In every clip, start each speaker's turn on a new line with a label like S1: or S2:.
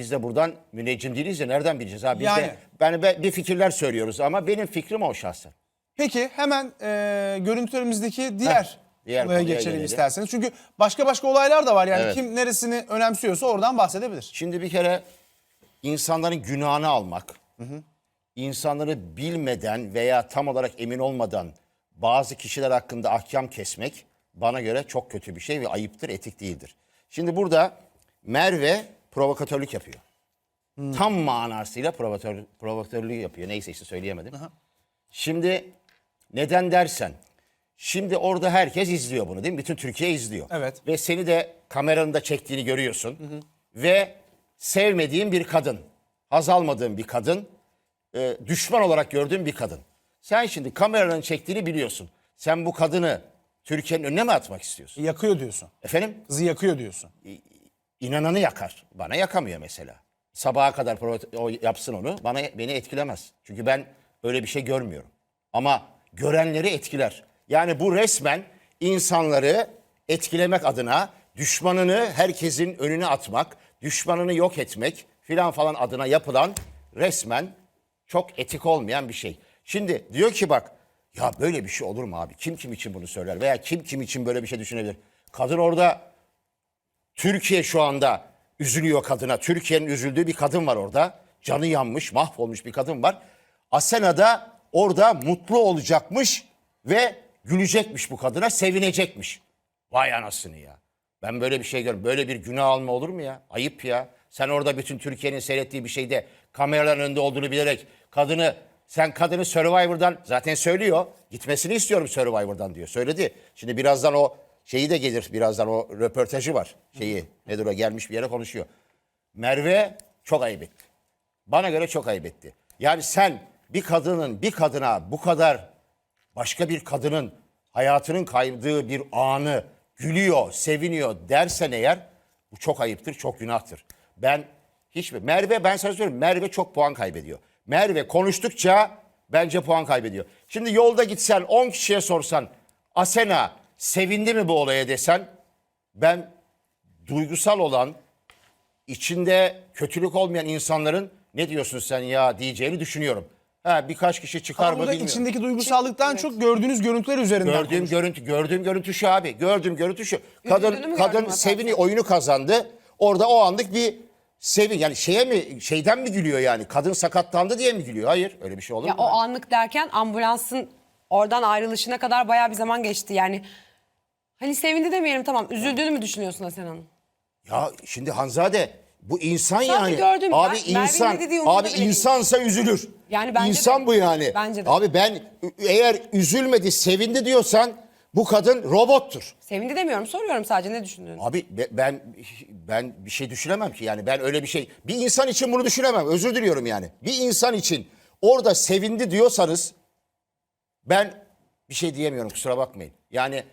S1: Biz de buradan müneccim değiliz ya nereden bileceğiz abi? Biz
S2: Yani.
S1: de ben, ben bir fikirler söylüyoruz ama benim fikrim o şahsen.
S2: Peki hemen e, görüntülerimizdeki diğer,
S1: diğer
S2: olaya
S1: konuya
S2: geçelim
S1: gelelim.
S2: isterseniz. Çünkü başka başka olaylar da var. Yani
S1: Evet.
S2: kim neresini önemsiyorsa oradan bahsedebilir.
S1: Şimdi bir kere insanların günahını almak, insanları bilmeden veya tam olarak emin olmadan bazı kişiler hakkında ahkam kesmek bana göre çok kötü bir şey ve ayıptır, etik değildir. Şimdi burada Merve provokatörlük yapıyor. Tam manasıyla provokatör, provokatörlük yapıyor. Neyse işte söyleyemedim. Şimdi neden dersen, şimdi orada herkes izliyor bunu değil mi? Bütün Türkiye izliyor.
S2: Evet.
S1: Ve seni de kameranın da çektiğini görüyorsun. Ve sevmediğin bir kadın, haz almadığın bir kadın, e, düşman olarak gördüğün bir kadın. Sen şimdi kameranın çektiğini biliyorsun. Sen bu kadını Türkiye'nin önüne mi atmak istiyorsun?
S2: Yakıyor diyorsun.
S1: Efendim?
S2: Kızı yakıyor diyorsun.
S1: İnananı yakar. Bana yakamıyor mesela. Sabaha kadar o yapsın onu. Bana beni etkilemez. Çünkü ben öyle bir şey görmüyorum. Ama görenleri etkiler. Yani bu resmen insanları etkilemek adına düşmanını herkesin önüne atmak, düşmanını yok etmek filan falan adına yapılan resmen çok etik olmayan bir şey. Şimdi diyor ki bak ya böyle bir şey olur mu abi? Kim kim için bunu söyler veya kim kim için böyle bir şey düşünebilir? Kadın orada Türkiye şu anda üzülüyor kadına. Türkiye'nin üzüldüğü bir kadın var orada. Canı yanmış, mahvolmuş bir kadın var. Asena da orada mutlu olacakmış ve gülecekmiş bu kadına, sevinecekmiş. Vay anasını ya. Ben böyle bir şey görüyorum. Böyle bir günah alma olur mu ya? Ayıp ya. Sen orada bütün Türkiye'nin seyrettiği bir şeyde kameraların önünde olduğunu bilerek kadını sen kadını Survivor'dan zaten söylüyor. Gitmesini istiyorum Survivor'dan diyor. Söyledi. Şimdi birazdan o şeyi de gelir. Birazdan o röportajı var. Şeyi nedir o gelmiş bir yere konuşuyor. Merve çok ayıp etti. Bana göre çok ayıp etti. Yani sen bir kadının bir kadına bu kadar başka bir kadının hayatının kaydığı bir anı gülüyor, seviniyor dersen eğer bu çok ayıptır, çok günahtır. Ben hiç Merve ben sana söyleyeyim Merve çok puan kaybediyor. Merve konuştukça bence puan kaybediyor. Şimdi yolda gitsen 10 kişiye sorsan Asena sevindi mi bu olaya desen ben duygusal olan içinde kötülük olmayan insanların ne diyorsun sen ya diyeceğini düşünüyorum. Ha birkaç kişi çıkar
S2: Ama
S1: mı
S2: burada
S1: bilmiyorum.
S2: içindeki duygusallıktan çok gördüğünüz görüntüler üzerinden
S1: Gördüğüm
S2: konuş-
S1: görüntü gördüğüm görüntü şu abi. Gördüğüm görüntü şu.
S3: Üzüldüğünü
S1: Kadın
S3: mü
S1: kadın
S3: gördün
S1: sevini oyunu kazandı. Orada o anlık bir sevin yani şeye mi şeyden mi gülüyor yani? Kadın sakatlandı diye mi gülüyor? Hayır öyle bir şey olur
S3: Ya
S1: mu?
S3: o anlık derken ambulansın oradan ayrılışına kadar bayağı bir zaman geçti. Yani hani sevindi demeyelim tamam. Üzüldüğünü mü düşünüyorsun Hasan Hanım?
S1: Ya şimdi Hanzade bu insan
S3: Sadece
S1: yani.
S3: gördüm.
S1: Abi
S3: Ben-
S1: insan
S3: ne dediği umurumda
S1: abi
S3: bile değil.
S1: insansa üzülür.
S3: Yani bence
S1: İnsan
S3: de.
S1: bu yani.
S3: Bence de.
S1: Abi ben eğer üzülmedi, sevindi diyorsan bu kadın robottur.
S3: Sevindi demiyorum soruyorum sadece ne düşündüğünü.
S1: Abi be- ben ben bir şey düşünemem ki yani ben öyle bir şey bir insan için bunu düşünemem özür diliyorum yani bir insan için orada sevindi diyorsanız ben bir şey diyemiyorum kusura bakmayın yani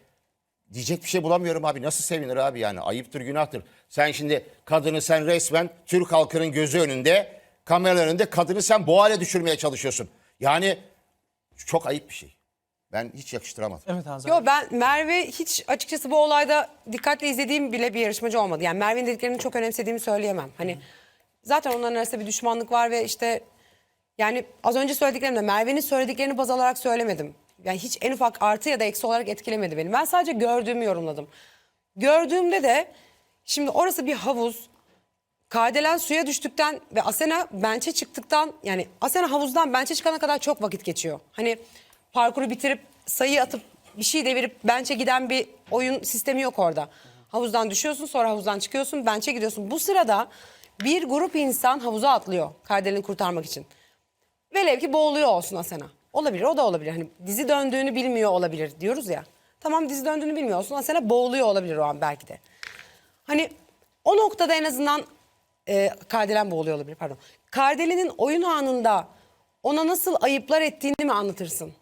S1: diyecek bir şey bulamıyorum abi nasıl sevinir abi yani ayıptır günahtır sen şimdi kadını sen resmen Türk halkının gözü önünde kamera önünde kadını sen bu hale düşürmeye çalışıyorsun yani çok ayıp bir şey ben hiç yakıştıramadım.
S2: Evet Hanzade.
S3: Yo ben Merve hiç açıkçası bu olayda dikkatle izlediğim bile bir yarışmacı olmadı. Yani Merve'nin dediklerini çok önemsediğimi söyleyemem. Hani zaten onların arasında bir düşmanlık var ve işte yani az önce söylediklerimde Merve'nin söylediklerini baz alarak söylemedim. Yani hiç en ufak artı ya da eksi olarak etkilemedi beni. Ben sadece gördüğümü yorumladım. Gördüğümde de şimdi orası bir havuz. Kardelen suya düştükten ve Asena bençe çıktıktan yani Asena havuzdan bençe çıkana kadar çok vakit geçiyor. Hani parkuru bitirip sayı atıp bir şey devirip bençe giden bir oyun sistemi yok orada. Havuzdan düşüyorsun sonra havuzdan çıkıyorsun bençe gidiyorsun. Bu sırada bir grup insan havuza atlıyor Kardelen'i kurtarmak için. Velev ki boğuluyor olsun Asena. Olabilir o da olabilir. Hani dizi döndüğünü bilmiyor olabilir diyoruz ya. Tamam dizi döndüğünü bilmiyor olsun Asena boğuluyor olabilir o an belki de. Hani o noktada en azından e, Kardelen boğuluyor olabilir pardon. Kardelen'in oyun anında ona nasıl ayıplar ettiğini mi anlatırsın?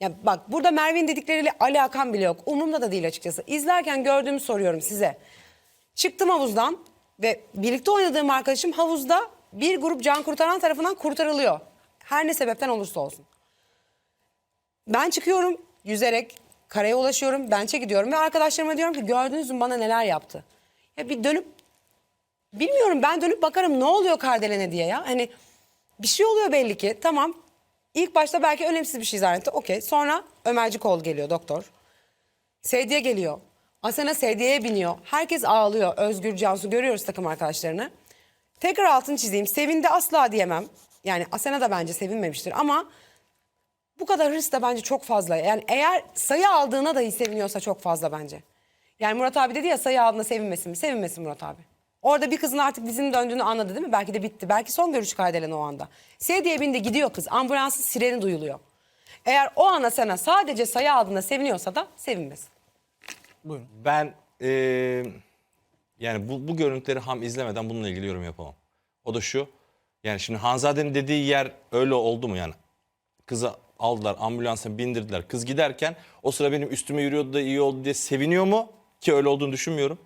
S3: Ya bak burada Merve'nin dedikleriyle alakam bile yok. Umurumda da değil açıkçası. İzlerken gördüğümü soruyorum size. Çıktım havuzdan ve birlikte oynadığım arkadaşım havuzda bir grup can kurtaran tarafından kurtarılıyor. Her ne sebepten olursa olsun. Ben çıkıyorum yüzerek karaya ulaşıyorum. Bençe gidiyorum ve arkadaşlarıma diyorum ki gördünüz mü bana neler yaptı. Ya bir dönüp bilmiyorum ben dönüp bakarım ne oluyor Kardelen'e diye ya. Hani bir şey oluyor belli ki tamam. İlk başta belki önemsiz bir şey zannetti. Okey. Sonra Ömercikoğlu geliyor doktor. Sedye geliyor. Asena Sedye'ye biniyor. Herkes ağlıyor. Özgür, Cansu görüyoruz takım arkadaşlarını. Tekrar altını çizeyim. Sevindi asla diyemem. Yani Asena da bence sevinmemiştir ama bu kadar hırs da bence çok fazla. Yani eğer sayı aldığına dahi seviniyorsa çok fazla bence. Yani Murat abi dedi ya sayı aldığına sevinmesin mi? Sevinmesin Murat abi. Orada bir kızın artık dizinin döndüğünü anladı değil mi? Belki de bitti. Belki son görüş Kardelen o anda. Sedye'ye bindi gidiyor kız. Ambulansın sireni duyuluyor. Eğer o ana sana sadece sayı aldığında seviniyorsa da sevinmesin.
S2: Buyurun.
S4: Ben eee, yani bu, bu görüntüleri ham izlemeden bununla ilgili yorum yapamam. O da şu. Yani şimdi Hanzade'nin dediği yer öyle oldu mu yani? Kızı aldılar ambulansa bindirdiler. Kız giderken o sıra benim üstüme yürüyordu da iyi oldu diye seviniyor mu? Ki öyle olduğunu düşünmüyorum.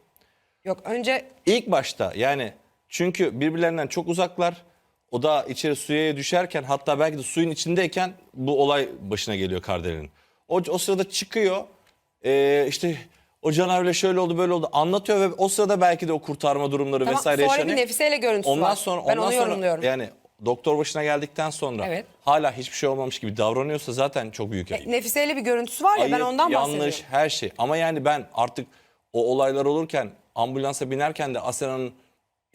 S3: Yok önce
S4: İlk başta yani çünkü birbirlerinden çok uzaklar. O da içeri suya düşerken hatta belki de suyun içindeyken bu olay başına geliyor Kardelen'in. O, o sırada çıkıyor ee, işte o canavarla şöyle oldu böyle oldu anlatıyor ve o sırada belki de o kurtarma durumları
S3: Tamam,
S4: vesaire
S3: sonra
S4: yaşanıyor.
S3: bir Nefise'yle görüntüsü
S4: ondan
S3: var.
S4: Sonra,
S3: Ben
S4: ondan
S3: onu
S4: sonra
S3: yorumluyorum.
S4: Yani doktor başına geldikten sonra
S3: Evet.
S4: hala hiçbir şey olmamış gibi davranıyorsa zaten çok büyük ayıp.
S3: Nefise'yle bir görüntüsü var ya ben
S4: Ayıp,
S3: ondan
S4: yanlış
S3: bahsediyorum.
S4: her şey. Ama yani ben artık o olaylar olurken ambulansa binerken de Asena'nın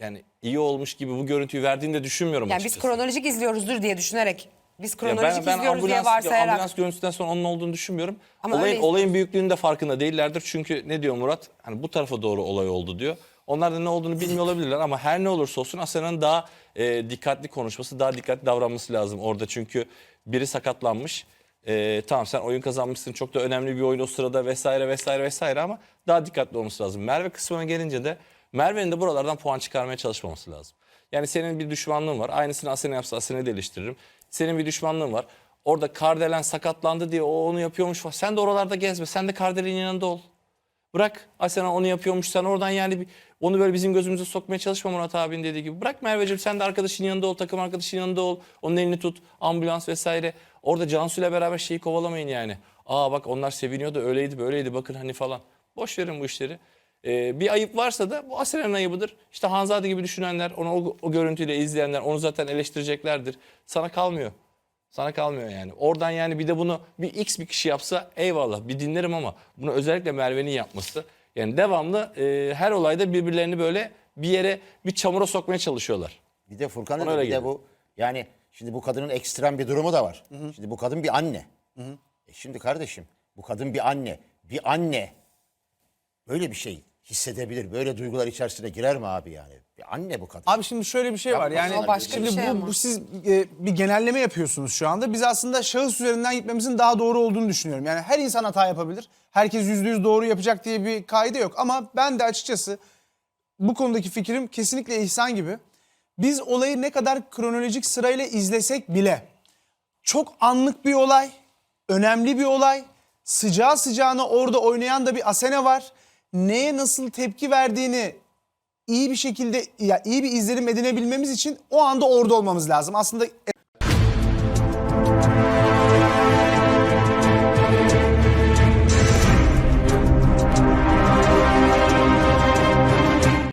S4: yani iyi olmuş gibi bu görüntüyü verdiğini de düşünmüyorum
S3: Yani biz
S4: açıkçası.
S3: kronolojik izliyoruzdur diye düşünerek, biz
S4: Ya
S3: kronolojik izliyoruz diye varsayarak.
S4: ambulans görüntüsünden sonra onun olduğunu düşünmüyorum.
S3: Ama öyle
S4: olayın, olayın büyüklüğünün de farkında değillerdir. Çünkü ne diyor Murat? Hani bu tarafa doğru olay oldu diyor. Onlar da ne olduğunu bilmiyor olabilirler ama her ne olursa olsun Asena'nın daha e, dikkatli konuşması, daha dikkatli davranması lazım orada. Çünkü biri sakatlanmış. E, tamam sen oyun kazanmışsın çok da önemli bir oyun o sırada vesaire vesaire vesaire ama daha dikkatli olması lazım. Merve kısmına gelince de Merve'nin de buralardan puan çıkarmaya çalışmaması lazım. Yani senin bir düşmanlığın var. Aynısını Asena yapsa Asena'yı da. Senin bir düşmanlığın var. Orada Kardelen sakatlandı diye o onu yapıyormuş. Sen de oralarda gezme. Sen de Kardelen'in yanında ol. Bırak Asena onu yapıyormuş. Sen oradan yani bir, onu böyle bizim gözümüze sokmaya çalışma Murat abinin dediği gibi. Bırak Merveciğim sen de arkadaşın yanında ol. Takım arkadaşın yanında ol. Onun elini tut. Ambulans vesaire. Orada Cansu ile beraber şeyi kovalamayın yani. Aa bak onlar seviniyordu öyleydi böyleydi bakın hani falan. Boş verin bu işleri. Ee, bir ayıp varsa da bu Asena'nın ayıbıdır. İşte Hanzade gibi düşünenler, onu o, o görüntüyle izleyenler onu zaten eleştireceklerdir. Sana kalmıyor. Sana kalmıyor yani. Oradan yani bir de bunu bir X bir kişi yapsa eyvallah bir dinlerim ama bunu özellikle Merve'nin yapması. Yani devamlı e, her olayda birbirlerini böyle bir yere bir çamura sokmaya çalışıyorlar.
S1: Bir de Furkan dedi, bir de
S4: geliyor.
S1: bu yani şimdi bu kadının ekstrem bir durumu da var. Şimdi bu kadın bir anne. E şimdi kardeşim bu kadın bir anne. Bir anne böyle bir şey hissedebilir. Böyle duygular içerisine girer mi abi yani? Bir anne bu kadın.
S2: Abi şimdi şöyle bir şey var. Yani
S3: O başka
S2: şimdi
S3: bir şey
S2: bu,
S3: ama.
S2: bu siz e, bir genelleme yapıyorsunuz şu anda. Biz aslında şahıs üzerinden gitmemizin daha doğru olduğunu düşünüyorum. Yani her insan hata yapabilir. Herkes yüzde yüz doğru yapacak diye bir kaide yok. Ama ben de açıkçası bu konudaki fikrim kesinlikle İhsan gibi. Biz olayı ne kadar kronolojik sırayla izlesek bile çok anlık bir olay, önemli bir olay. Sıcağı sıcağına orada oynayan da bir Asene var. Neye nasıl tepki verdiğini iyi bir şekilde ya iyi bir izlenim edinebilmemiz için o anda orada olmamız lazım. Aslında